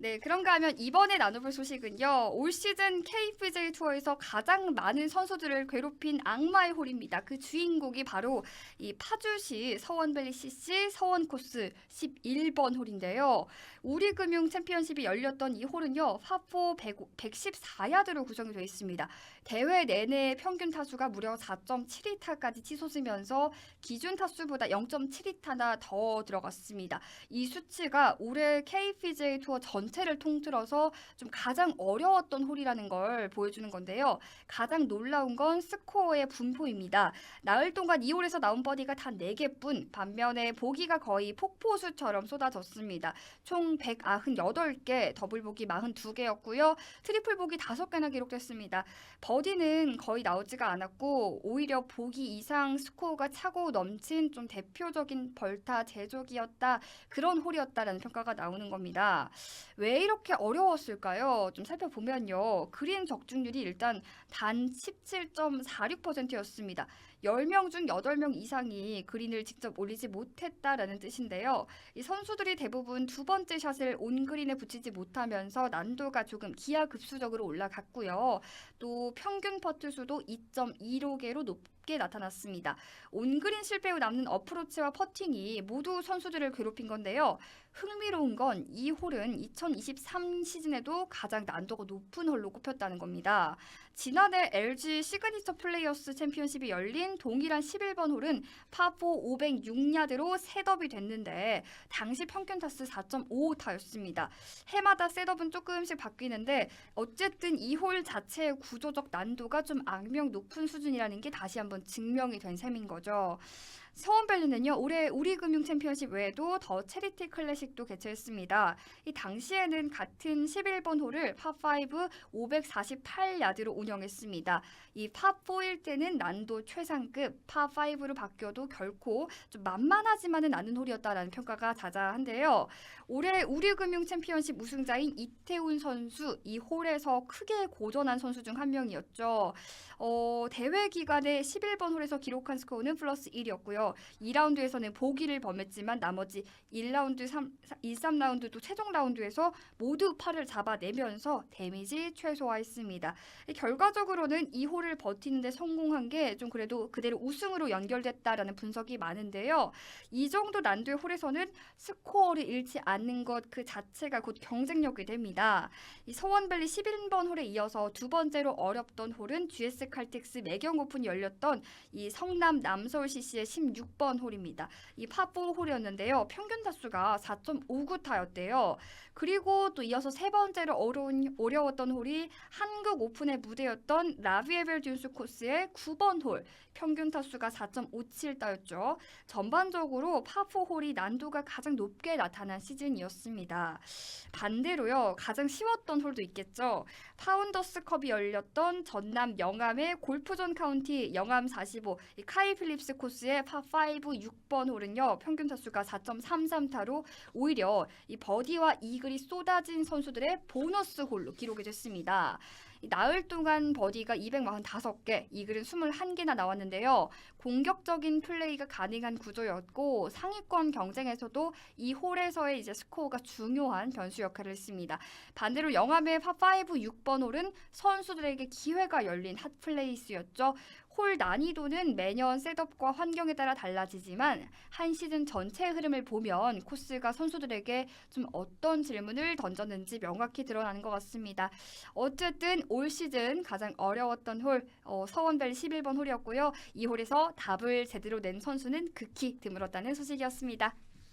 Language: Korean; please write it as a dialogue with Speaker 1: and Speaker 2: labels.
Speaker 1: 네, 그런가 하면 이번에 나눠볼 소식은요. 올 시즌 KPJ 투어에서 가장 많은 선수들을 괴롭힌 악마의 홀입니다. 그 주인공이 바로 이 파주시 서원밸리 CC 서원 코스 11번 홀인데요. 우리금융 챔피언십이 열렸던 이 홀은요. 파4 114야드로 구성이 되어 있습니다. 대회 내내 평균 타수가 무려 4.72타까지 치솟으면서 기준 타수보다 0.72타나 더 들어갔습니다. 이 수치가 올해 KPJ 투어 전 체를 통틀어서 좀 가장 어려웠던 홀이라는 걸 보여주는 건데요. 가장 놀라운 건 스코어의 분포입니다. 나흘 동안 이 홀에서 나온 버디가 단 4개뿐 반면에 보기가 거의 폭포수처럼 쏟아졌습니다. 총 198개, 더블 보기 42개였고요. 트리플 보기 5개나 기록됐습니다. 버디는 거의 나오지가 않았고 오히려 보기 이상 스코어가 차고 넘친 좀 대표적인 벌타 제조기였다. 그런 홀이었다라는 평가가 나오는 겁니다. 왜 이렇게 어려웠을까요? 좀 살펴보면요. 그린 적중률이 일단 단 17.46%였습니다. 10명 중 8명 이상이 그린을 직접 올리지 못했다라는 뜻인데요. 이 선수들이 대부분 두 번째 샷을 온그린에 붙이지 못하면서 난도가 조금 기하급수적으로 올라갔고요. 또 평균 퍼트 수도 2.15개로 높 게 나타났습니다. 온그린 실패 후 남는 어프로치와 퍼팅이 모두 선수들을 괴롭힌 건데요. 흥미로운 건 이 홀은 2023 시즌에도 가장 난도가 높은 홀로 꼽혔다는 겁니다. 지난해 LG 시그니처 플레이어스 챔피언십이 열린 동일한 11번 홀은 파4 506야드로 셋업이 됐는데 당시 평균 타수 4.55타였습니다. 해마다 셋업은 조금씩 바뀌는데 어쨌든 이 홀 자체의 구조적 난도가 좀 악명 높은 수준이라는 게 다시 한번 증명이 된 셈인 거죠. 서원밸리는요 올해 우리금융 챔피언십 외에도 더 체리티 클래식도 개최했습니다. 이 당시에는 같은 11번 홀을 파5 548야드로 운영했습니다. 이 파4일 때는 난도 최상급, 파5로 바뀌어도 결코 좀 만만하지만은 않은 홀이었다라는 평가가 자자한데요. 올해 우리금융 챔피언십 우승자인 이태훈 선수 이 홀에서 크게 고전한 선수 중 한 명이었죠. 어, 대회 기간에 11번 홀에서 기록한 스코어는 플러스 1이었고요. 2라운드에서는 보기를 범했지만 나머지 1라운드, 3, 2, 3라운드도 최종 라운드에서 모두 팔을 잡아내면서 데미지 최소화했습니다. 이 결과적으로는 이 홀을 버티는데 성공한 게 좀 그래도 그대로 우승으로 연결됐다라는 분석이 많은데요. 이 정도 난도의 홀에서는 스코어를 잃지 않는 것 그 자체가 곧 경쟁력이 됩니다. 이 서원밸리 11번 홀에 이어서 두 번째로 어렵던 홀은 GS 칼텍스 매경 오픈이 열렸던 이 성남 남서울 CC의 16번 홀입니다. 이 파4 홀이었는데요. 평균 타수가 4.59 타였대요. 그리고 또 이어서 세 번째로 어려운, 어려웠던 홀이 한국 오픈의 무대 였던 라비에벨 듀스 코스의 9번 홀. 평균 타수가 4.57타였죠. 전반적으로 파4 홀이 난도가 가장 높게 나타난 시즌이었습니다. 반대로요. 가장 쉬웠던 홀도 있겠죠. 파운더스 컵이 열렸던 전남 영암의 골프존 카운티 영암 45이 카이 필립스 코스의 파5 6번 홀은요. 평균 타수가 4.33타로 오히려 이 버디와 이글이 쏟아진 선수들의 보너스 홀로 기록이 됐습니다. 이 나흘 동안 버디가 245개, 이글은 21개나 나왔는데요. 공격적인 플레이가 가능한 구조였고 상위권 경쟁에서도 이 홀에서의 이제 스코어가 중요한 변수 역할을 했습니다. 반대로 영암의 파5 6번 홀은 선수들에게 기회가 열린 핫플레이스였죠. 홀 난이도는 매년 셋업과 환경에 따라 달라지지만 한 시즌 전체의 흐름을 보면 코스가 선수들에게 좀 어떤 질문을 던졌는지 명확히 드러나는 것 같습니다. 어쨌든 올 시즌 가장 어려웠던 홀 어, 서원벨 11번 홀이었고요. 이 홀에서 답을 제대로 낸 선수는 극히 드물었다는 소식이었습니다.